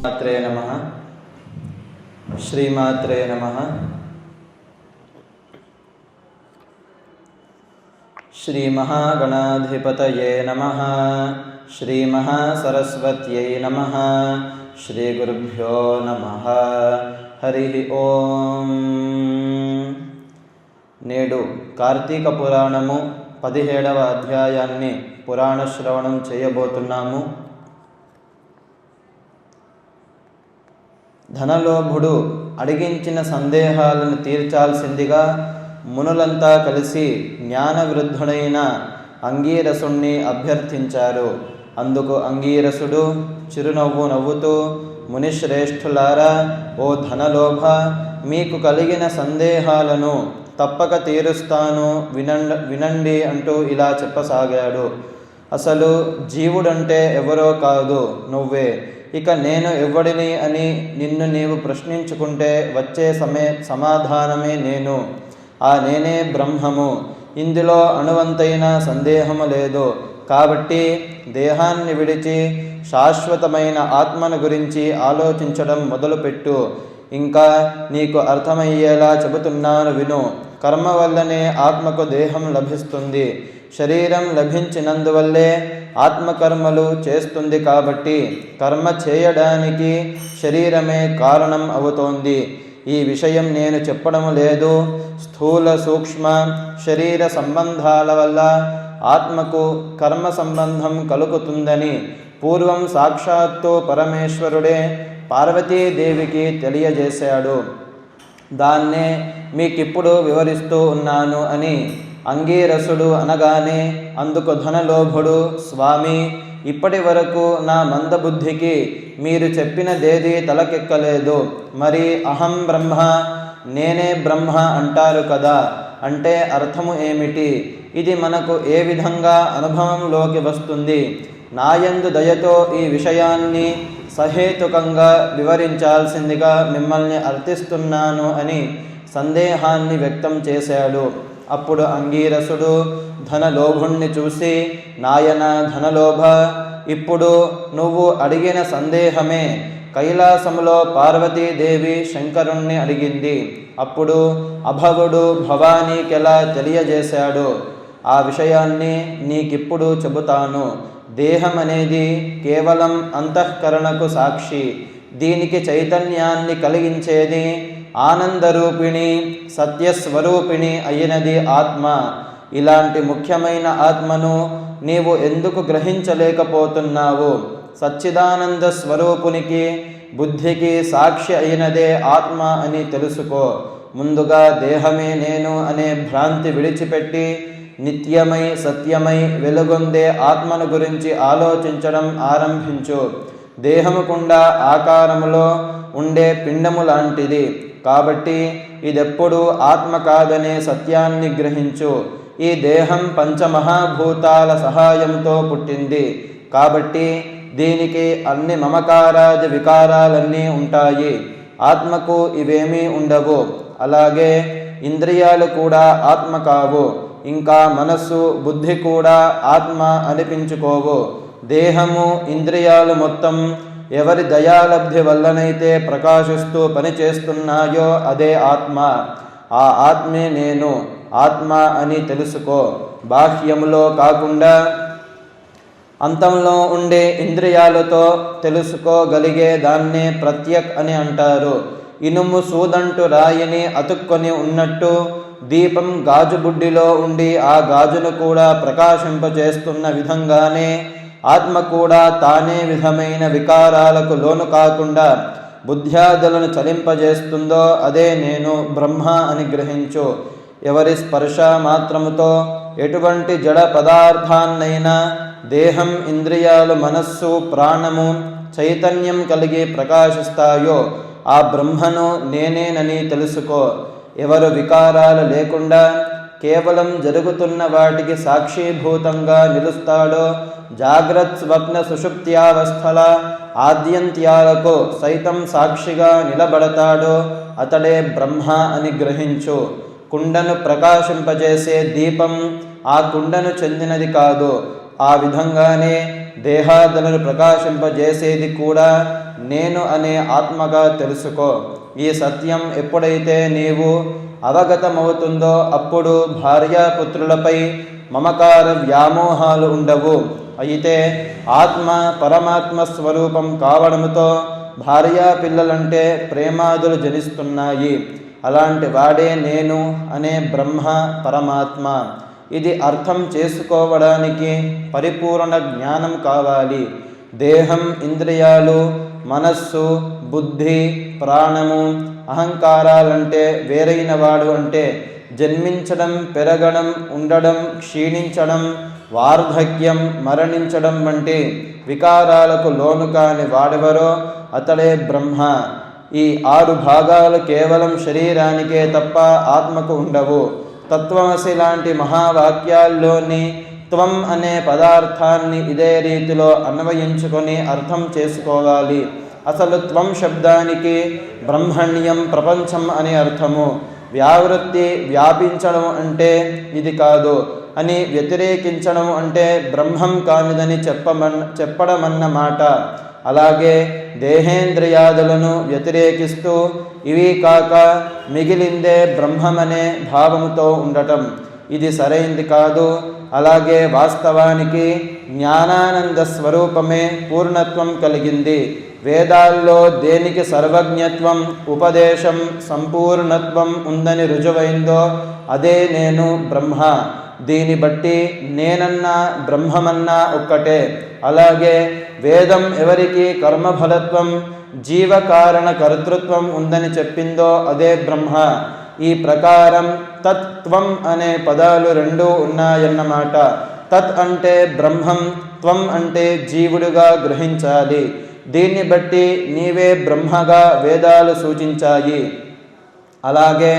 మాత్రే నమ. శ్రీమాత్రే నమ. శ్రీమహాగణాధిపతయే నమ. శ్రీమహాసరస్వత్యై నమ. శ్రీగురుభ్యో నమ. హరి ఓం. నేడు కార్తీక పురాణము పదిహేడవ అధ్యాయాన్ని పురాణ శ్రవణం చేయబోతున్నాము. ధనలోభుడు అడిగించిన సందేహాలను తీర్చాల్సిందిగా మునులంతా కలిసి జ్ఞానవృద్ధుడైన అంగీరసుణ్ణి అభ్యర్థించారు. అందుకు అంగీరసుడు చిరునవ్వు నవ్వుతూ మునిశ్రేష్ఠులారా ఓ ధనలోభ మీకు కలిగిన సందేహాలను తప్పక తీరుస్తాను వినండ వినండి అంటూ ఇలా చెప్పసాగాడు. అసలు జీవుడంటే ఎవరో కాదు నువ్వే. ఇక నేను ఎవడిని అని నిన్ను నీవు ప్రశ్నించుకుంటే వచ్చే సమే సమాధానమే నేను. ఆ నేనే బ్రహ్మము. ఇందులో అణువంతైన సందేహము లేదు. కాబట్టి దేహాన్ని విడిచి శాశ్వతమైన ఆత్మను గురించి ఆలోచించడం మొదలుపెట్టు. ఇంకా నీకు అర్థమయ్యేలా చెబుతున్నాను విను. కర్మ వల్లనే ఆత్మకు దేహం లభిస్తుంది. శరీరం లభించినందువల్లే ఆత్మకర్మలు చేస్తుంది కాబట్టి కర్మ చేయడానికి శరీరమే కారణం అవుతోంది. ఈ విషయం నేను చెప్పడం లేదు. స్థూల సూక్ష్మ శరీర సంబంధాల వల్ల ఆత్మకు కర్మ సంబంధం కలుగుతుందని పూర్వం సాక్షాత్తు పరమేశ్వరుడే పార్వతీదేవికి తెలియజేశాడు. దాన్నే మీకిప్పుడు వివరిస్తూ ఉన్నాను అని అంగీరసుడు అనగానే అందుకు ధనలోభుడు స్వామి ఇప్పటి వరకు నా మందబుద్ధికి మీరు చెప్పినదేది తలకెక్కలేదు. మరి అహం బ్రహ్మ నేనే బ్రహ్మ అంటారు కదా అంటే అర్థము ఏమిటి? ఇది మనకు ఏ విధంగా అనుభవంలోకి వస్తుంది? నాయందు దయతో ఈ విషయాన్ని సహేతుకంగా వివరించాల్సిందిగా మిమ్మల్ని అర్థిస్తున్నాను అని సందేహాన్ని వ్యక్తం చేశాడు. అప్పుడు అంగీరసుడు ధనలోభుణ్ణి చూసి నాయన ధనలోభ ఇప్పుడు నువ్వు అడిగిన సందేహమే. కైలాసములో పార్వతీదేవి శంకరుణ్ణి అడిగింది. అప్పుడు అభవుడు భవానీకెలా తెలియజేశాడు? ఆ విషయాన్ని నీకిప్పుడు చెబుతాను. దేహం అనేది కేవలం అంతఃకరణకు సాక్షి. దీనికి చైతన్యాన్ని కలిగించేది ఆనందరూపిణి సత్యస్వరూపిణి అయినది ఆత్మ. ఇలాంటి ముఖ్యమైన ఆత్మను నీవు ఎందుకు గ్రహించలేకపోతున్నావు? సచ్చిదానంద స్వరూపునికి బుద్ధికి సాక్షి అయినదే ఆత్మ అని తెలుసుకో. ముందుగా దేహమే నేను అనే భ్రాంతి విడిచిపెట్టి నిత్యమై సత్యమై వెలుగొందే ఆత్మను గురించి ఆలోచించడం ఆరంభించు. దేహముకుండా ఆకారములో ఉండే పిండము లాంటిది. కాబట్టి ఇదెప్పుడు ఆత్మ కాదనే సత్యాన్ని గ్రహించు. ఈ దేహం పంచమహాభూతాల సహాయంతో పుట్టింది. కాబట్టి దీనికి అన్ని మమకారాది వికారాలన్నీ ఉంటాయి. ఆత్మకు ఇవేమీ ఉండవు. అలాగే ఇంద్రియాలు కూడా ఆత్మ కావు ఇంకా మనస్సు బుద్ధి కూడా ఆత్మ అనిపించుకోవు. దేహము ఇంద్రియాలు మొత్తం ఎవరి దయాలబ్ధి వల్లనైతే ప్రకాశిస్తూ పనిచేస్తున్నాయో అదే ఆత్మ. ఆ ఆత్మే నేను. ఆత్మ అని తెలుసుకో. బాహ్యములో కాకుండా అంతంలో ఉండే ఇంద్రియాలతో తెలుసుకోగలిగే దాన్నే ప్రత్యక్ అని అంటారు. ఇనుము సూదంటు రాయిని అతుక్కొని ఉన్నట్టు దీపం గాజు బుడ్డిలో ఉండి ఆ గాజును కూడా ప్రకాశింపజేస్తున్న విధంగానే ఆత్మ కూడా తానే విధమైన వికారాలకు లోను కాకుండా బుద్ధ్యాదులను చలింపజేస్తుందో అదే నేను బ్రహ్మ అని గ్రహించు. ఎవరి స్పర్శ మాత్రముతో ఎటువంటి జడ పదార్థాన్నైనా దేహం ఇంద్రియాలు మనస్సు ప్రాణము చైతన్యం కలిగి ప్రకాశిస్తాయో ఆ బ్రహ్మను నేనేనని తెలుసుకో. ఎవరు వికారాలు లేకుండా కేవలం జరుగుతున్న వాటికి సాక్షీభూతంగా నిలుస్తాడో జాగ్రత్ స్వప్న సుషుప్త్యావస్థల ఆద్యంత్యాలకు సైతం సాక్షిగా నిలబడతాడో అతడే బ్రహ్మ అని గ్రహించు. కుండను ప్రకాశింపజేసే దీపం ఆ కుండను చెందినది కాదు. ఆ విధంగానే దేహాదులను ప్రకాశింపజేసేది కూడా నేను అనే ఆత్మగా తెలుసుకో. ఈ సత్యం ఎప్పుడైతే నీవు అవగతమవుతుందో అప్పుడు భార్యాపుత్రులపై మమకార వ్యామోహాలు ఉండవు. అయితే ఆత్మ పరమాత్మ స్వరూపం కావడంతో భార్యా పిల్లలంటే ప్రేమాదులు జనిస్తున్నాయి. అలాంటి వాడే నేను అనే బ్రహ్మ పరమాత్మ. ఇది అర్థం చేసుకోవడానికి పరిపూర్ణ జ్ఞానం కావాలి. దేహం ఇంద్రియాలు మనస్సు బుద్ధి ప్రాణము అహంకారాలంటే వేరైన వాడు అంటే జన్మించడం పెరగడం ఉండడం క్షీణించడం వార్ధక్యం మరణించడం వంటి వికారాలకు లోను కాని వాడెవరో అతడే బ్రహ్మ. ఈ ఆరు భాగాలు కేవలం శరీరానికే తప్ప ఆత్మకు ఉండవు. తత్వమసి లాంటి మహావాక్యాల్లోని త్వం అనే పదార్థాన్ని ఇదే రీతిలో అన్వయించుకొని అర్థం చేసుకోవాలి. అసలు త్వం శబ్దానికి బ్రహ్మణ్యం ప్రపంచం అనే అర్థము. వ్యావృత్తి వ్యాపించడం అంటే ఇది కాదు. అని వ్యతిరేకించడం అంటే బ్రహ్మం కానిదని చెప్పమన్ చెప్పడమన్న మాట. అలాగే దేహేంద్రియాదులను వ్యతిరేకిస్తూ ఇవి కాక మిగిలిందే బ్రహ్మమనే భావముతో ఉండటం. ఇది సరైంది కాదు. అలాగే వాస్తవానికి జ్ఞానానంద స్వరూపమే పూర్ణత్వం కలిగింది. వేదాల్లో దేనికి సర్వజ్ఞత్వం ఉపదేశం సంపూర్ణత్వం ఉందని రుజువైందో అదే నేను బ్రహ్మ. దీని బట్టి నేనన్నా బ్రహ్మమన్నా ఒక్కటే. అలాగే వేదం ఎవరికి కర్మఫలత్వం జీవకారణ కర్తృత్వం ఉందని చెప్పిందో అదే బ్రహ్మ. ఈ ప్రకారం తత్వం అనే పదాలు రెండూ ఉన్నాయన్నమాట తత్ అంటే బ్రహ్మం త్వం అంటే జీవుడుగా గ్రహించాలి. దీన్ని బట్టి నీవే బ్రహ్మగా వేదాలు సూచించాయి. అలాగే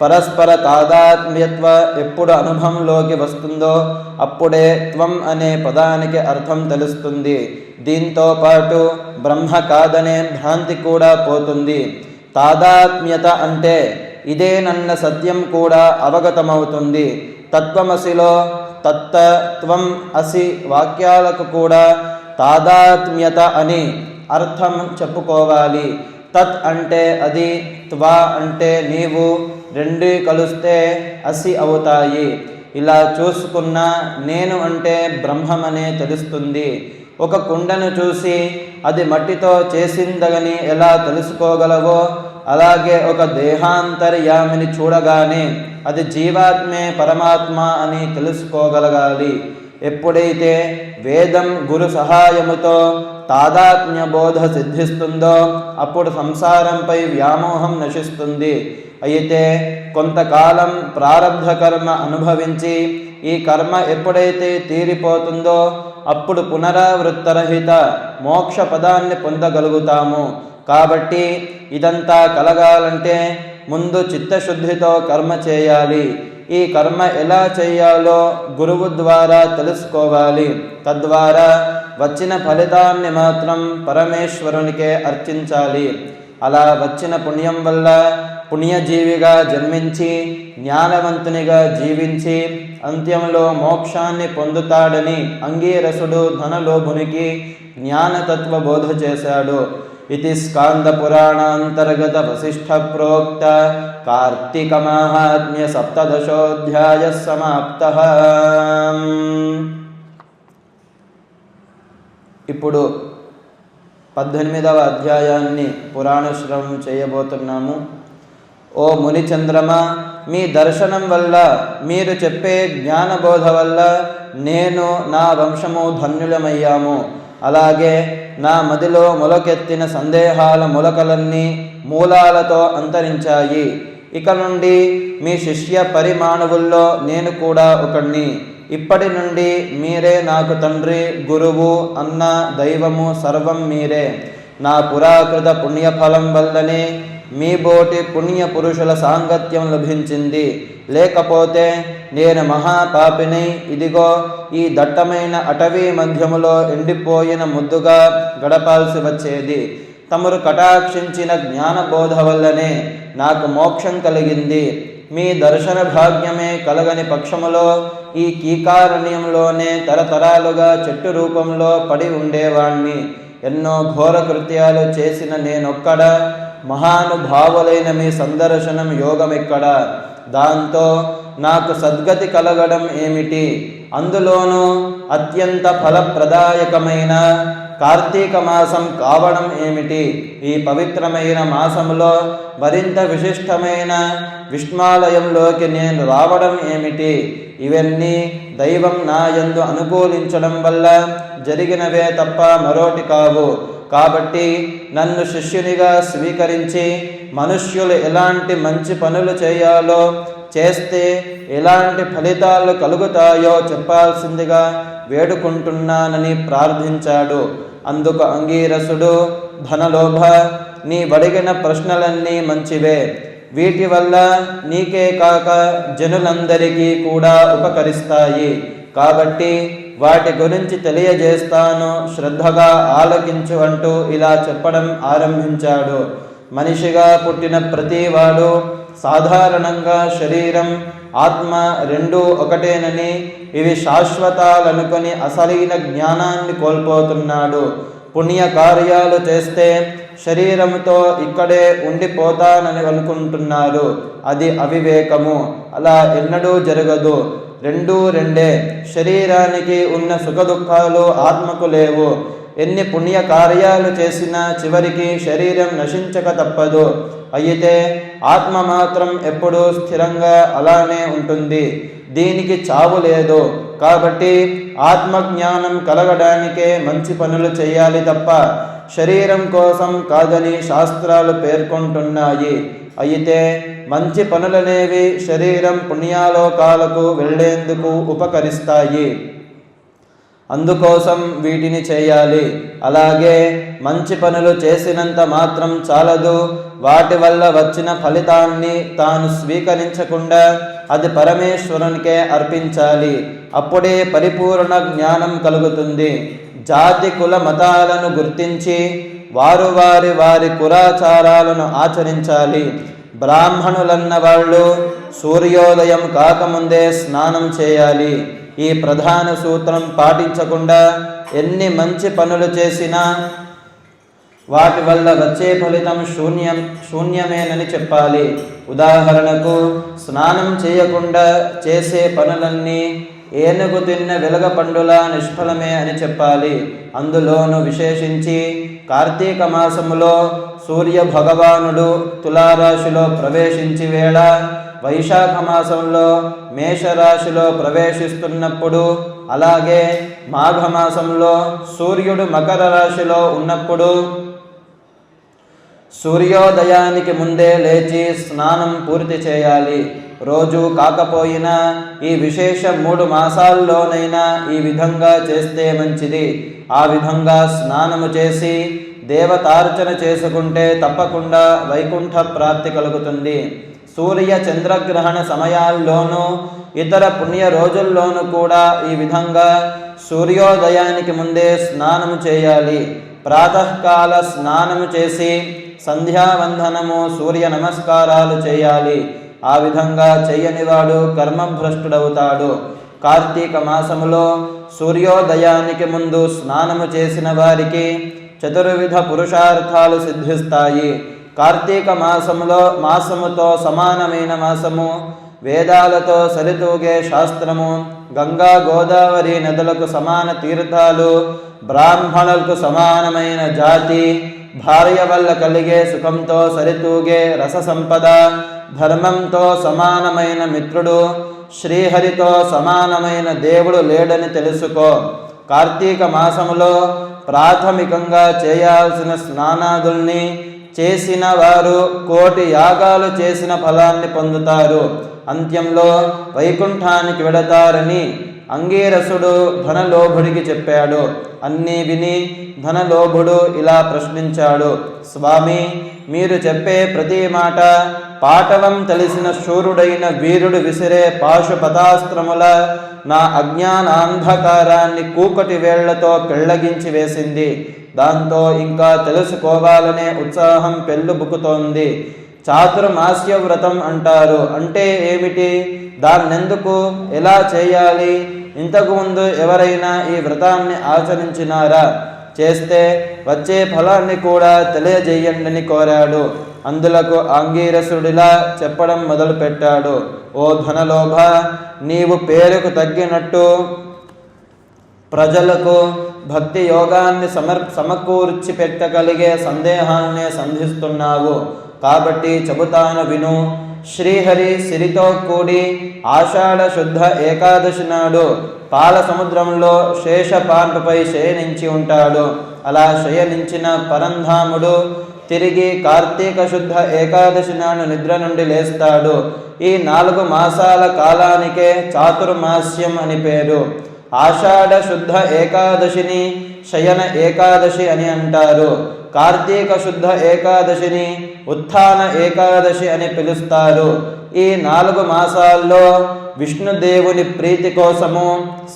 పరస్పర తాదాత్మ్యత్వ ఎప్పుడు అనుభవంలోకి వస్తుందో అప్పుడే త్వం అనే పదానికి అర్థం తెలుస్తుంది. దీంతో పాటు బ్రహ్మ కాదనే భ్రాంతి కూడా పోతుంది. తాదాత్మ్యత అంటే ఇదే నన్న సత్యం కూడా అవగతమవుతుంది. తత్వమసిలో తత్త త్వం అసి వాక్యాలకు కూడా తాదాత్మ్యత అని అర్థం చెప్పుకోవాలి. తత్ అంటే అది త్వా అంటే నీవు రెండు కలిస్తే అసి అవుతాయి. ఇలా చూసుకున్న నేను అంటే బ్రహ్మమనే తెలుస్తుంది. ఒక కుండను చూసి అది మట్టితో చేసిందగని ఎలా తెలుసుకోగలవో అలాగే ఒక దేహాంతర్యామిని చూడగానే అది జీవాత్మే పరమాత్మ అని తెలుసుకోగలగాలి. ఎప్పుడైతే వేదం గురు సహాయముతో తాదాత్మ్య బోధ సిద్ధిస్తుందో అప్పుడు సంసారంపై వ్యామోహం నశిస్తుంది. అయితే కొంతకాలం ప్రారంభ కర్మ అనుభవించి ఈ కర్మ ఎప్పుడైతే తీరిపోతుందో అప్పుడు పునరావృత్తరహిత మోక్ష పదాన్ని పొందగలుగుతాము. కాబట్టి ఇదంతా కలగాలంటే ముందు చిత్తశుద్ధితో కర్మ చేయాలి. ఈ కర్మ ఎలా చేయాలో గురువు ద్వారా తెలుసుకోవాలి. తద్వారా వచ్చిన ఫలితాన్ని మాత్రం పరమేశ్వరునికే అర్చించాలి. అలా వచ్చిన పుణ్యం వల్ల పుణ్యజీవిగా జన్మించి జ్ఞానవంతునిగా జీవించి అంత్యంలో మోక్షాన్ని పొందుతాడని అంగీరసుడు ధనలోభునికి జ్ఞానతత్వ బోధ చేశాడు. ఇది స్కాంద పురాణాంతర్గత వశిష్ఠ ప్రోక్త కార్తీక మహాత్మ్య సప్తదశోధ్యాయ సమాప్త. ఇప్పుడు పద్దెనిమిదవ అధ్యాయాన్ని పురాణ శ్రవణం చేయబోతున్నాము. ఓ మునిచంద్రమ మీ దర్శనం వల్ల మీరు చెప్పే జ్ఞానబోధ వల్ల నేను నా వంశము ధన్యులమయ్యాము. అలాగే నా మదిలో మొలకెత్తిన సందేహాల మొలకలన్నీ మూలాలతో అంతరించాయి. ఇక నుండి మీ శిష్య పరిమాణవుల్లో నేను కూడా ఒకణ్ణి. ఇప్పటి నుండి మీరే నాకు తండ్రి గురువు అన్న దైవము సర్వం మీరే. నా పురాకృత పుణ్యఫలం వల్లనే మీ బోటి పుణ్య పురుషుల సాంగత్యం లభించింది. లేకపోతే నేను మహాపాపిని. ఇదిగో ఈ దట్టమైన అటవీ మధ్యములో ఎండిపోయిన ముద్దుగా గడపాల్సి వచ్చేది. తమరు కటాక్షించిన జ్ఞానబోధ వల్లనే నాకు మోక్షం కలిగింది. మీ దర్శన భాగ్యమే కలగని పక్షములో ఈ కీకారణ్యంలోనే తరతరాలుగా చెట్టు రూపంలో పడి ఉండేవాణ్ణి. ఎన్నో ఘోర కృత్యాలు చేసిన నేనొక్కడ మహానుభావులైన మీ సందర్శనం యోగమెక్కడ. దాంతో నాకు సద్గతి కలగడం ఏమిటి? అందులోనూ అత్యంత ఫలప్రదాయకమైన కార్తీక మాసం కావడం ఏమిటి? ఈ పవిత్రమైన మాసంలో మరింత విశిష్టమైన విష్మాలయంలోకి నేను రావడం ఏమిటి? ఇవన్నీ దైవం నా యందు అనుకూలించడం వల్ల జరిగినవే తప్ప మరోటి కావు. కాబట్టి నన్ను శిష్యునిగా స్వీకరించి మనుష్యులు ఎలాంటి మంచి పనులు చేయాలో చేస్తే ఎలాంటి ఫలితాలు కలుగుతాయో చెప్పాల్సిందిగా వేడుకుంటున్నానని ప్రార్థించాడు. అందుకు అంగీరసుడు ధనలోభ నీ వడిగిన ప్రశ్నలన్నీ మంచివే. వీటి వల్ల నీకే కాక జనులందరికీ కూడా ఉపకరిస్తాయి. కాబట్టి వాటి గురించి తెలియజేస్తాను. శ్రద్ధగా ఆలకించు అంటూ ఇలా చెప్పడం ఆరంభించాడు. మనిషిగా పుట్టిన ప్రతివాడు సాధారణంగా శరీరం ఆత్మ రెండూ ఒకటేనని ఇవి శాశ్వతాలనుకొని అసలైన జ్ఞానాన్ని కోల్పోతున్నాడు. పుణ్య కార్యాలు చేస్తే శరీరంతో ఇక్కడే ఉండిపోతానని అనుకుంటున్నారు అది అవివేకము. అలా ఎన్నడూ జరగదు. రెండూ రెండే. శరీరానికి ఉన్న సుఖదుఖాలు ఆత్మకు లేవు. ఎన్ని పుణ్య కార్యాలు చేసినా చివరికి శరీరం నశించక తప్పదు. అయితే ఆత్మ మాత్రం ఎప్పుడూ స్థిరంగా అలానే ఉంటుంది. దీనికి చావు లేదు. కాబట్టి ఆత్మజ్ఞానం కలగడానికే మంచి పనులు చేయాలి తప్ప శరీరం కోసం కాదని శాస్త్రాలు పేర్కొంటున్నాయి. అయితే మంచి పనులనేవి శరీరం పుణ్యాలోకాలకు వెళ్ళేందుకు ఉపకరిస్తాయి. అందుకోసం వీటిని చేయాలి. అలాగే మంచి పనులు చేసినంత మాత్రం చాలదు. వాటి వల్ల వచ్చిన ఫలితాన్ని తాను స్వీకరించకుండా అది పరమేశ్వరునికే అర్పించాలి. అప్పుడే పరిపూర్ణ జ్ఞానం కలుగుతుంది. జాతి కుల మతాలను గుర్తించి వారు వారి వారి కులాచారాలను ఆచరించాలి. బ్రాహ్మణులన్న వాళ్ళు సూర్యోదయం కాకముందే స్నానం చేయాలి. ఈ ప్రధాన సూత్రం పాటించకుండా ఎన్ని మంచి పనులు చేసినా వాటి వల్ల వచ్చే ఫలితం శూన్యం శూన్యమేనని చెప్పాలి. ఉదాహరణకు స్నానం చేయకుండా చేసే పనులన్నీ ఏనుగు తిన్న వెలగపండులా నిష్ఫలమే అని చెప్పాలి. అందులోను విశేషించి కార్తీక మాసములో సూర్య భగవానుడు తులారాశిలో ప్రవేశించి వేళ వైశాఖ మాసంలో మేషరాశిలో ప్రవేశిస్తున్నప్పుడు అలాగే మాఘమాసంలో సూర్యుడు మకర రాశిలో ఉన్నప్పుడు సూర్యోదయానికి ముందే లేచి స్నానం పూర్తి చేయాలి. రోజు కాకపోయినా ఈ విశేష మూడు మాసాల్లోనైనా ఈ విధంగా చేస్తే మంచిది. ఆ విధంగా స్నానము చేసి దేవతార్చన చేసుకుంటే తప్పకుండా వైకుంఠ ప్రాప్తి కలుగుతుంది. సూర్య చంద్రగ్రహణ సమయాల్లోనూ ఇతర పుణ్య రోజుల్లోనూ కూడా ఈ విధంగా సూర్యోదయానికి ముందే స్నానము చేయాలి. ప్రాతకాల స్నానము చేసి సంధ్యావందనము సూర్య నమస్కారాలు చేయాలి. ఆ విధంగా చేయనివాడు కర్మభ్రష్టుడవుతాడు. కార్తీక మాసములో సూర్యోదయానికి ముందు స్నానము చేసిన వారికి చతుర్విధ పురుషార్థాలు సిద్ధిస్తాయి. కార్తీక మాసములో మాసముతో సమానమైన మాసము వేదాలతో సరితూగే శాస్త్రము గంగా గోదావరి నదులకు సమాన తీర్థాలు బ్రాహ్మణులకు సమానమైన జాతి భార్య వల్ల కలిగే సుఖంతో సరితూగే రస సంపద ధర్మంతో సమానమైన మిత్రుడు శ్రీహరితో సమానమైన దేవుడు లేడని తెలుసుకో. కార్తీక మాసములో ప్రాథమికంగా చేయాల్సిన స్నానాదుల్ని చేసిన వారు కోటి యాగాలు చేసిన ఫలాన్ని పొందుతారు. అంత్యంలో వైకుంఠానికి వెడతారని అంగీరసుడు ధనలోభుడికి చెప్పాడు. అన్నీ విని ధనలోభుడు ఇలా ప్రశ్నించాడు. స్వామి మీరు చెప్పే ప్రతి మాట పాటవం తెలిసిన శూరుడైన వీరుడు విసిరే పాశుపతాస్త్రముల నా అజ్ఞానాంధకారాన్ని కూకటి వేళ్ళతో పెళ్ళగించి వేసింది. దాంతో ఇంకా తెలుసుకోవాలనే ఉత్సాహం పెళ్ళుబుకుతోంది. చాతుర్మాస్య వ్రతం అంటారు. అంటే ఏమిటి? దాన్నెందుకు? ఎలా చేయాలి? ఇంతకుముందు ఎవరైనా ఈ వ్రతాన్ని ఆచరించినారా? చేస్తే వచ్చే ఫలాన్ని కూడా తెలియజేయండిని కోరాడు. అందులకు ఆంగీరసుడిలా చెప్పడం మొదలుపెట్టాడు. ఓ ధనలోభ నీవు పేరుకు తగ్గినట్టు ప్రజలకు భక్తి యోగాన్ని సమర్ సమకూర్చి పెట్టగలిగే సందేహాన్ని సంధిస్తున్నావు. కాబట్టి చెబుతాను విను శ్రీహరి సిరితో కూడి ఆషాఢ శుద్ధ ఏకాదశి నాడు పాల సముద్రంలో శేషపాన్పపై శయనించి ఉంటాడు. అలా శయనించిన పరంధాముడు తిరిగి కార్తీక శుద్ధ ఏకాదశి నాడు నిద్ర నుండి లేస్తాడు. ఈ నాలుగు మాసాల కాలానికే చాతుర్మాస్యం అని పేరు. ఆషాఢ శుద్ధ ఏకాదశిని శయన ఏకాదశి అని అంటారు. కార్తీక శుద్ధ ఏకాదశిని ఉత్థాన ఏకాదశి అని పిలుస్తారు. ఈ నాలుగు మాసాల్లో విష్ణుదేవుని ప్రీతి కోసము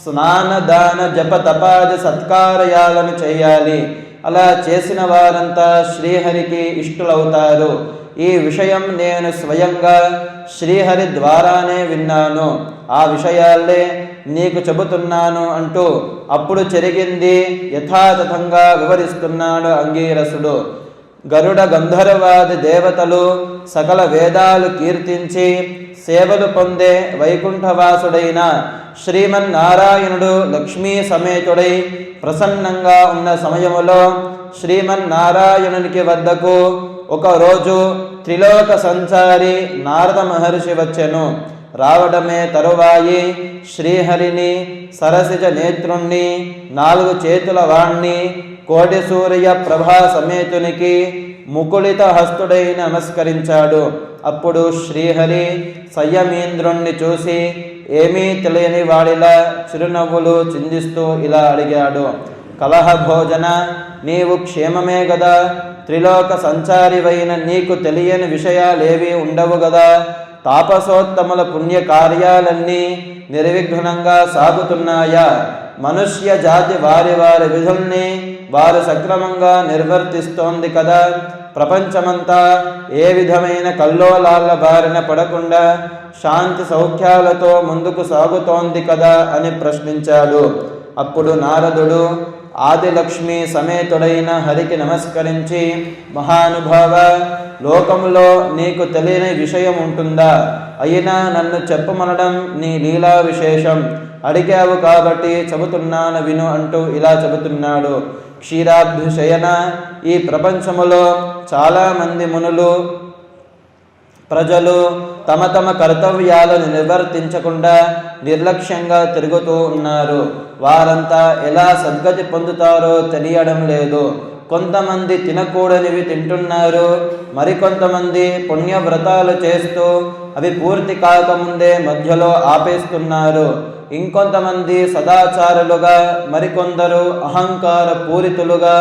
స్నాన దాన జప తపాది సత్కార్యాలను చేయాలి. అలా చేసిన వారంతా శ్రీహరికి ఇష్టులవుతారు. ఈ విషయం నేను స్వయంగా శ్రీహరి ద్వారానే విన్నాను. ఆ విషయాలే నీకు చెబుతున్నాను అంటూ అప్పుడు జరిగింది యథాతథంగా వివరిస్తున్నాడు అంగీరసుడు. గరుడ గంధర్వాది దేవతలు సకల వేదాలు కీర్తించి సేవలు పొందే వైకుంఠవాసుడైన శ్రీమన్నారాయణుడు లక్ష్మీ సమేతుడై ప్రసన్నంగా ఉన్న సమయములో శ్రీమన్నారాయణునికి వద్దకు ఒకరోజు త్రిలోక సంచారి నారద మహర్షి వచ్చెను. రావడమే తరువాయి. శ్రీహరిని సరసిజ నేత్రుణ్ణి నాలుగు చేతుల వాణ్ణి కోటి సూర్య ప్రభా సమేతునికి ముకుళిత హస్తుడై నమస్కరించాడు. అప్పుడు శ్రీహరి సంయమీంద్రుణ్ణి చూసి ఏమీ తెలియని వాడిలా చిరునవ్వులు చిందిస్తూ ఇలా అడిగాడు. కలహ భోజన నీవు క్షేమమే గదా? త్రిలోక సంచారివైన నీకు తెలియని విషయాలేవి ఉండవు గదా? తాపసోత్తముల పుణ్య కార్యాలన్నీ నిర్విఘ్నంగా సాగుతున్నాయా? మనుష్య జాతి వారి వారి విధుల్ని వారు సక్రమంగా నిర్వర్తిస్తోంది కదా. ప్రపంచమంతా ఏ విధమైన కల్లోలాల బారిన పడకుండా శాంతి సౌఖ్యాలతో ముందుకు సాగుతోంది కదా అని ప్రశ్నించాడు. అప్పుడు నారదుడు ఆదిలక్ష్మి సమేతుడైన హరికి నమస్కరించి మహానుభావ లోకంలో నీకు తెలియని విషయం ఉంటుందా? అయినా నన్ను చెప్పమనడం నీ లీలా విశేషం. అడిగావు కాబట్టి చెబుతున్నాను విను అంటూ ఇలా చెబుతున్నాడు. క్షీరాభ్యుశయన ఈ ప్రపంచములో చాలామంది మునులు ప్రజలు తమ తమ కర్తవ్యాలను నిర్వర్తించకుండా నిర్లక్ష్యంగా తిరుగుతూ ఉన్నారు. వారంతా ఎలా సద్గతి పొందుతారో తెలియడం లేదు. కొంతమంది తినకూడనివి తింటున్నారు మరికొంతమంది పుణ్యవ్రతాలు చేస్తూ అవి పూర్తి కాకముందే మధ్యలో ఆపేస్తున్నారు. ఇంకొంతమంది సదాచారులుగా మరికొందరు అహంకార పూరితులుగా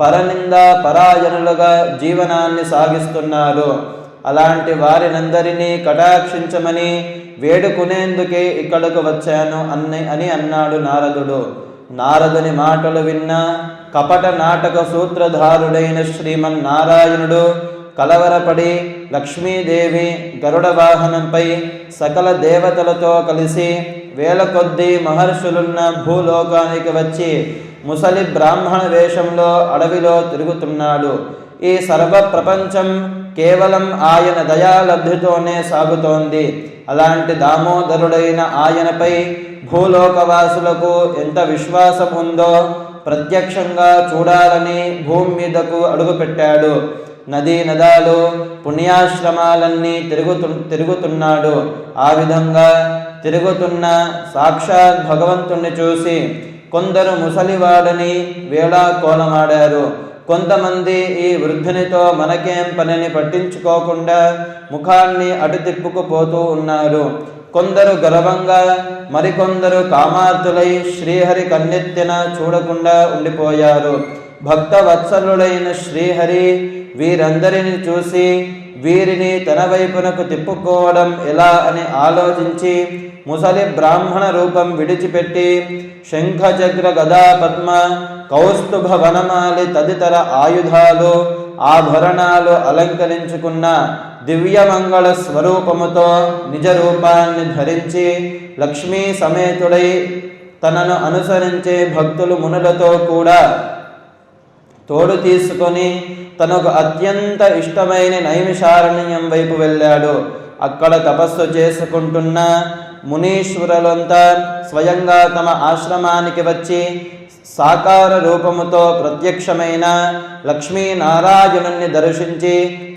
పరనింద పరాయణులుగా జీవనాన్ని సాగిస్తున్నారు. అలాంటి వారినందరినీ కటాక్షించమని వేడుకునేందుకే ఇక్కడకు వచ్చాను అన్ని అని అన్నాడు నారదుడు. నారదుని మాటలు విన్న కపట నాటక సూత్రధారుడైన శ్రీమన్నారాయణుడు కలవరపడి లక్ష్మీదేవి గరుడ వాహనంపై సకల దేవతలతో కలిసి వేల కొద్దీ మహర్షులున్న భూలోకానికి వచ్చి ముసలి బ్రాహ్మణ వేషంలో అడవిలో తిరుగుతున్నాడు. ఈ సర్వ ప్రపంచం కేవలం ఆయన దయాలబ్ధితోనే సాగుతోంది. అలాంటి దామోదరుడైన ఆయనపై భూలోకవాసులకు ఎంత విశ్వాసం ఉందో ప్రత్యక్షంగా చూడాలని భూమి మీదకు అడుగుపెట్టాడు. నదీ నదాలు పుణ్యాశ్రమాలన్నీ తిరుగుతు తిరుగుతున్నాడు. ఆ విధంగా తిరుగుతున్న సాక్షాత్ భగవంతుణ్ణి చూసి కొందరు ముసలివాడని వేళా కోలమాడారు కొంతమంది ఈ వృద్ధునితో మనకేం పనిని పట్టించుకోకుండా ముఖాన్ని అటు తిప్పుకుపోతూ ఉన్నారు. కొందరు గర్వంగా మరికొందరు కామార్థులై శ్రీహరి కన్నెత్తిన చూడకుండా ఉండిపోయారు. భక్త వత్సలుడైన శ్రీహరి వీరందరిని చూసి వీరిని తన వైపునకు తిప్పుకోవడం ఎలా అని ఆలోచించి ముసలి బ్రాహ్మణ రూపం విడిచిపెట్టి శంఖచక్ర గదా పద్మ కౌస్తుభ వనమాలి తదితర ఆయుధాలు ఆభరణాలు అలంకరించుకున్న దివ్యమంగళ స్వరూపముతో నిజ రూపాన్ని ధరించి లక్ష్మీ సమేతుడై తనను అనుసరించే భక్తులు మునులతో కూడా తోడు తీసుకొని తనకు అత్యంత ఇష్టమైన నైమిషారణ్యం వైపు వెళ్ళాడు. అక్కడ తపస్సు చేసుకుంటున్న మునీశ్వరులంతా స్వయంగా తమ ఆశ్రమానికి వచ్చి సాకార రూపముతో ప్రత్యక్షమైన లక్ష్మీనారాయణుణ్ణి దర్శించి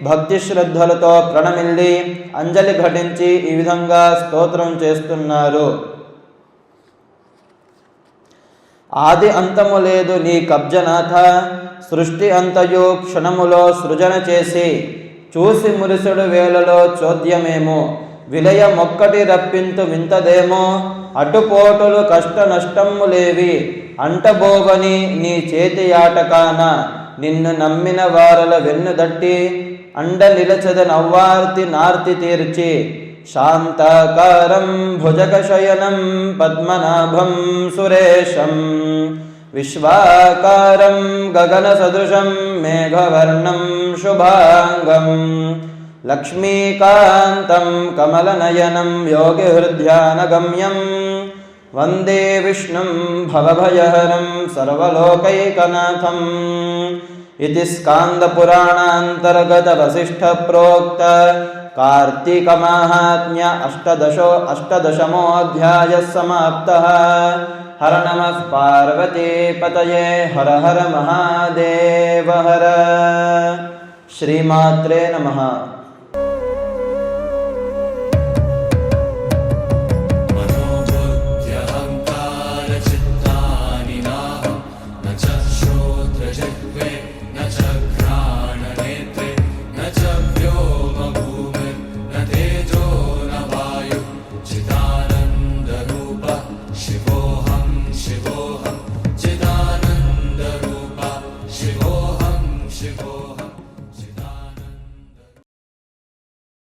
భక్తి శ్రద్ధలతో ప్రణమిల్లి అంజలి ఘటించి ఈ విధంగా స్తోత్రం చేస్తున్నారు. ఆది అంతము లేదు నీ కబ్జనాథ సృష్టి అంతయు క్షణములో సృజన చేసి చూసి మురుసుడు వేళలో చోద్యమేమో? విలయమొక్కటి రప్పింతు వింతదేమో అటుపోటులు కష్ట నష్టములేవి అంటబోవని నీ చేతి ఆటకాన నిన్ను నమ్మిన వారల వెన్నుదట్టి అండ నిలచద నవ్వార్తి నార్తి తీర్చి. శాంతాకారం భుజగశయనం పద్మనాభం సురేశం. విశ్వాకారం గగనసదృశం మేఘవర్ణం శుభాంగం. लक्ष्मीकान्तं कमलनयनं योगिहृद्यानगम्यं वन्दे विष्णुं भवभयहरं सर्वलोकैकनाथम् इति स्कान्दपुराणान्तर्गतवसिष्ठप्रोक्त कार्तिकमाहात्म्य अष्टदशो अष्टदशमोऽध्यायः समाप्तः। हर नमः पार्वतीपतये हर हर महादेव हर श्रीमात्रे नमः।